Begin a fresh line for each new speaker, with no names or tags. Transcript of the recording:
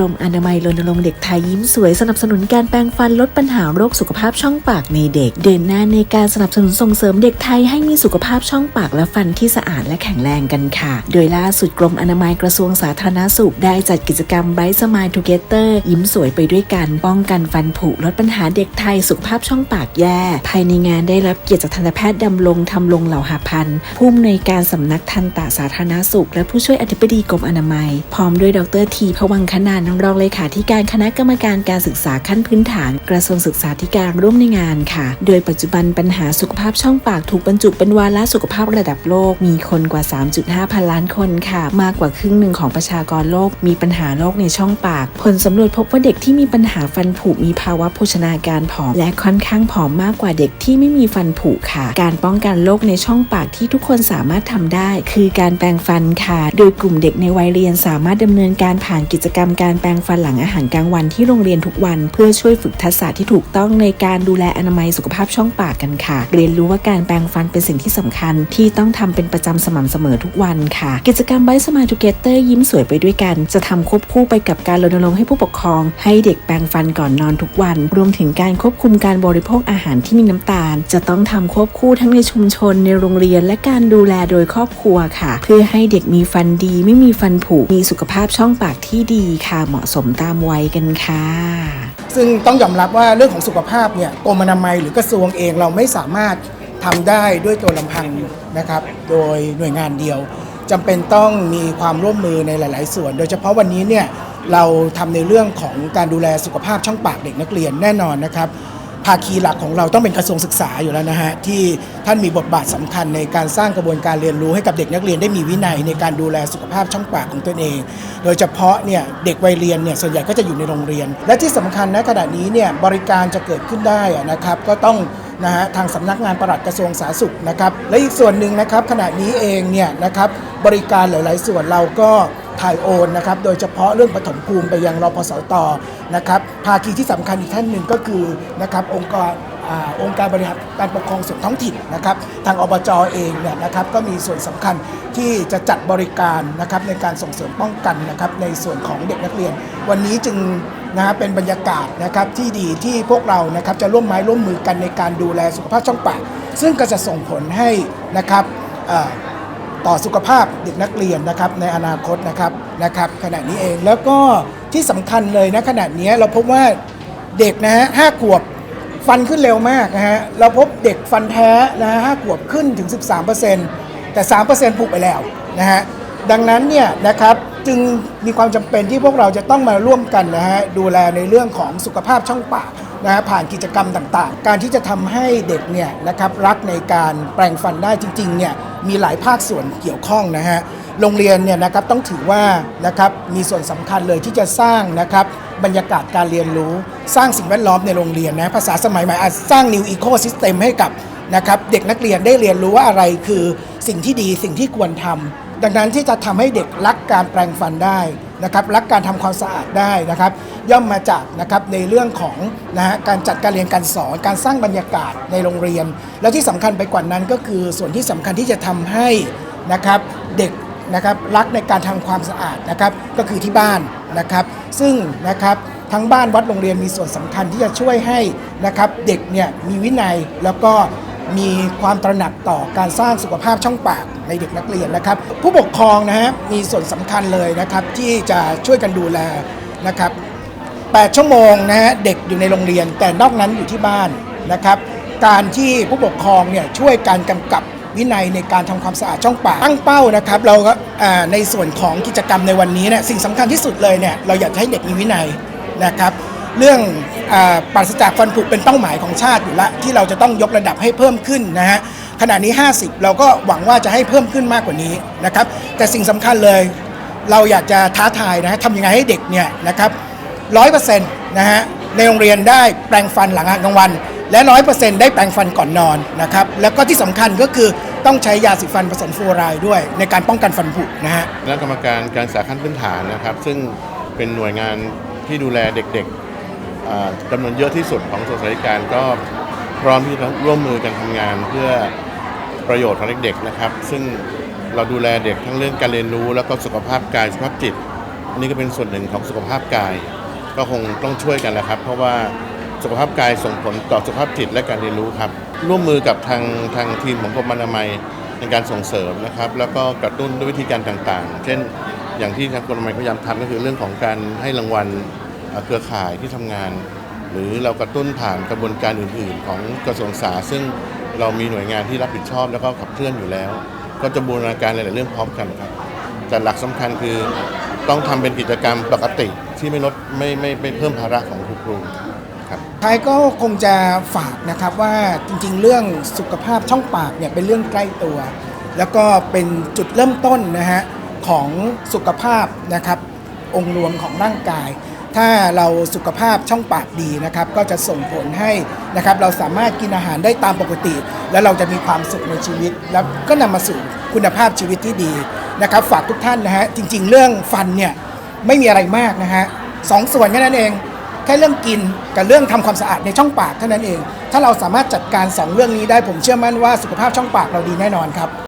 รมอนามัยรณรงค์เด็กไทยยิ้มสวยสนับสนุนการแปรงฟันลดปัญหาโรคสุขภาพช่องปากในเด็ก เดินหน้าในการสนับสนุนส่งเสริมเด็กไทยให้มีสุขภาพช่องปากและฟันที่สะอาดและแข็งแรงกันค่ะ โดยล่าสุดกรมอนามัยกระทรวงสาธารณสุข ได้จัดกิจกรรม Bright Smile Together ยิ้มสวยไปด้วยกันป้องกันฟันผุลดปัญหาเด็กไทยสุขภาพช่องปากแย่ ภายในงานได้รับเกียรติจากทันตแพทย์ดำรงทำรงเหล่าหาพันธ์ผู้อำนวยการสำนักทันตสาธารณสุข และผู้ช่วยอธิบดีกรมอนามัย พร้อมด้วยดรทีพวังคณานรองเลขาธิการคณะกรรมการการศึกษาขั้นพื้นฐาน กระทรวงศึกษาธิการร่วมในงานค่ะ โดยปัจจุบันปัญหาสุขภาพช่องปากถูกบรรจุเป็นวาระสุขภาพระดับโลก มีคนกว่า 3.5 พันล้านคนค่ะ มากกว่าครึ่งหนึ่งของประชากรโลก มีปัญหาโรคในช่องปาก ผลสำรวจพบว่าเด็กที่มีปัญหาฟันผุมีภาวะโภชนาการผอม และค่อนข้างผอมมากกว่าเด็กที่ไม่มีฟันผุค่ะ การป้องกันโรคในช่องปากที่ทุกคนสามารถทำได้ คือการแปรงฟันค่ะ โดยกลุ่มเด็กในวัยเรียนสามารถดำเนินการผ่านกิจกรรมการแปรงฟันหลังอาหารกลางวันที่โรงเรียนทุกวัน เพื่อช่วยฝึกทักษะที่ถูกต้องในการดูแลอนามัยสุขภาพช่องปากกันค่ะ เรียนรู้ว่าการแปรงฟันเป็นสิ่งที่สำคัญ ที่ต้องทำเป็นประจำสม่ำเสมอทุกวันค่ะ กิจกรรม Bright Smile Together ยิ้มสวยไปด้วยกัน จะทำควบคู่ไปกับการรณรงค์ให้ผู้ปกครอง ให้เด็กแปรงฟันก่อนนอนทุกวัน รวมถึงการควบคุมการบริโภคอาหารที่มีน้ำตาล จะต้องทำควบคู่ทั้งในชุมชนในโรงเรียนและการดูแลโดยครอบครัวค่ะ เพื่อให้เด็กมีฟันดีไม่มีฟันผุมีสุขภาพช่องปากที่ดีค่ะ เหมาะสมตามวัยกันค่ะ
ซึ่งต้องยอมรับว่าเรื่องของสุขภาพเนี่ยกรมอนามัยหรือกระทรวงเองเราไม่สามารถทำได้ด้วยตัวลำพังนะครับ โดยหน่วยงานเดียวจำเป็นต้องมีความร่วมมือในหลาย ๆ ส่วน โดยเฉพาะวันนี้เนี่ยเราทำในเรื่องของการดูแลสุขภาพช่องปากเด็กนักเรียนแน่นอนนะครับ ภาคีหลักของเราต้องเป็นกระทรวงศึกษาอยู่แล้วนะฮะที่ท่านมีบทบาทสำคัญในการสร้างกระบวนการเรียนรู้ให้กับเด็กนักเรียนได้มีวินัยในการดูแลสุขภาพช่องปากของตนเอง โดยเฉพาะเนี่ยเด็กวัยเรียนเนี่ยส่วนใหญ่ก็จะอยู่ในโรงเรียน และที่สำคัญนะขณะนี้เนี่ยบริการจะเกิดขึ้นได้นะครับก็ต้องนะฮะทางสำนักงานปลัดกระทรวงสาธารณสุขนะครับและอีกส่วนหนึ่งนะครับขณะนี้เองเนี่ยนะครับบริการหลาย ๆ ส่วนเราก็ ถ่ายโอนนะครับ โดยเฉพาะเรื่องปฐมภูมิไปยังรพสตนะครับ ภาคีที่สำคัญอีกท่านหนึ่งก็คือนะครับองค์กรอองค์การบริหารการปกครองส่วนท้องถิ่นนะครับ ทางอบจเองเนี่ยนะครับก็มีส่วนสำคัญที่จะจัดบริการนะครับในการส่งเสริมป้องกันนะครับในส่วนของเด็กนักเรียน วันนี้จึงนะฮะเป็นบรรยากาศนะครับที่ดีที่พวกเรานะครับจะร่วมไม้ร่วมมือกันในการดูแลสุขภาพช่องปากซึ่งก็จะส่งผลให้นะครับ ต่อสุขภาพเด็กนักเรียนนะครับในอนาคตนะครับนะครับขณะนี้เองแล้วก็ที่สำคัญเลยนะขณะนี้เราพบว่าเด็กนะฮะห้าขวบฟันขึ้นเร็วมากนะฮะเราพบเด็กฟันแท้นะฮะห้าขวบขึ้นถึง 13%แต่ 3%ผุไปแล้วนะฮะดังนั้นเนี่ยนะครับ จึงมีความจำเป็นที่พวกเราจะต้องมาร่วมกันนะฮะดูแลในเรื่องของสุขภาพช่องปากนะฮะผ่านกิจกรรมต่างๆ การที่จะทำให้เด็กเนี่ยนะครับรักในการแปลงฟันได้จริงๆเนี่ยมีหลายภาคส่วนเกี่ยวข้องนะฮะโรงเรียนเนี่ยนะครับต้องถือว่านะครับมีส่วนสำคัญเลยที่จะสร้างนะครับบรรยากาศการเรียนรู้ สร้างสิ่งแวดล้อมในโรงเรียนนะภาษาสมัยใหม่อาจสร้าง new ecosystem ให้กับ นะครับเด็กนักเรียนได้เรียนรู้ว่าอะไรคือสิ่งที่ดีสิ่งที่ควรทำดังนั้นที่จะทำให้เด็กรักการแปลงฟันได้นะครับรักการทำความสะอาดได้นะครับ ย่อมมาจากนะครับในเรื่องของนะฮะการจัดการเรียนการสอนการสร้างบรรยากาศในโรงเรียน และที่สำคัญไปกว่านั้นก็คือส่วนที่สำคัญที่จะทำให้นะครับเด็กนะครับรักในการทำความสะอาดนะครับก็คือที่บ้านนะครับ ซึ่งนะครับทั้งบ้านวัดโรงเรียนมีส่วนสำคัญที่จะช่วยให้นะครับเด็กเนี่ยมีวินัยแล้วก็ มีความตระหนักต่อการสร้างสุขภาพช่องปากในเด็กนักเรียนนะครับ ผู้ปกครองนะฮะมีส่วนสำคัญเลยนะครับที่จะช่วยกันดูแลนะครับ 8 ชั่วโมงนะฮะเด็กอยู่ในโรงเรียน แต่นอกนั้นอยู่ที่บ้านนะครับ การที่ผู้ปกครองเนี่ยช่วยการกำกับวินัยในการทำความสะอาดช่องปากตั้งเป้านะครับเราก็ในส่วนของกิจกรรมในวันนี้เนี่ยสิ่งสำคัญที่สุดเลยเนี่ยเราอยากให้เด็กมีวินัยนะครับ เรื่องอปราศจากฟันผุเป็นเป้าหมายของชาติอยู่ล้วที่เราจะต้องยกระดับให้เพิ่มขึ้นนะฮะขณะนี้ 50 เราก็หวังว่าจะให้เพิ่มขึ้นมากกว่านี้นะครับ แต่สิ่งสำคัญเลย เราอยากจะท้าทายนะฮะทำยังไงให้เด็กเนี่ยนะครับร้อยเปอร์เซ็นต์นะฮะในโรงเรียนได้แปรงฟันหลังอาหารกลางวัน และร้อยเปอร์เซ็นต์ได้แปรงฟันก่อนนอนนะครับ แล้วก็ที่สำคัญก็คือต้องใช้ยาสีฟันผสมฟลูอไรด์ด้วย ในการป้องกันฟันผุนะฮะ
คณะกรรมการการศึกษาขั้นพื้นฐานนะครับ ซึ่งเป็นหน่วยงานที่ดูแลเด็กๆ จำนวนเยอะที่สุดของส่วนราชการก็พร้อมที่จะร่วมมือกันทำงานเพื่อประโยชน์ของเด็กๆนะครับ ซึ่งเราดูแลเด็กทั้งเรื่องการเรียนรู้แล้วก็สุขภาพกายสุขภาพจิตอันนี้ก็เป็นส่วนหนึ่งของสุขภาพกาย ก็คงต้องช่วยกันแหละครับ เพราะว่าสุขภาพกายส่งผลต่อสุขภาพจิตและการเรียนรู้ครับ ร่วมมือกับทางทางทีมของกรมอนามัยในการส่งเสริมนะครับ แล้วก็กระตุ้นด้วยวิธีการต่างๆ เช่น อย่างที่ทางกรมอนามัยพยายามทำก็คือเรื่องของการให้รางวัล เครือข่ายที่ทำงาน หรือเรากระตุ้นผ่านกระบวนการอื่น ๆ ของกระทรวงศึกษา ซึ่งเรามีหน่วยงานที่รับผิดชอบแล้วก็ขับเคลื่อนอยู่แล้ว ก็จะบูรณาการหลายๆเรื่องพร้อมกันครับแต่หลักสำคัญคือต้องทำเป็นกิจกรรมปกติที่ไม่ลดไม่ไม่ไม่เพิ่มภาระของครูครูครับ
ท้ายก็คงจะฝากนะครับว่าจริงๆ เรื่องสุขภาพช่องปากเนี่ยเป็นเรื่องใกล้ตัว แล้วก็เป็นจุดเริ่มต้นนะฮะของสุขภาพนะครับองค์รวมของร่างกาย ถ้าเราสุขภาพช่องปากดีนะครับ ก็จะส่งผลให้นะครับเราสามารถกินอาหารได้ตามปกติ แล้วเราจะมีความสุขในชีวิต แล้วก็นำมาสู่คุณภาพชีวิตที่ดีนะครับ ฝากทุกท่านนะฮะจริง ๆ เรื่องฟันเนี่ยไม่มีอะไรมากนะฮะสองส่วนแค่นั้นเองแค่เรื่องกินกับเรื่องทำความสะอาดในช่องปากเท่านั้นเอง ถ้าเราสามารถจัดการ 2 เรื่องนี้ได้ผมเชื่อมั่นว่าสุขภาพช่องปากเราดีแน่นอนครับ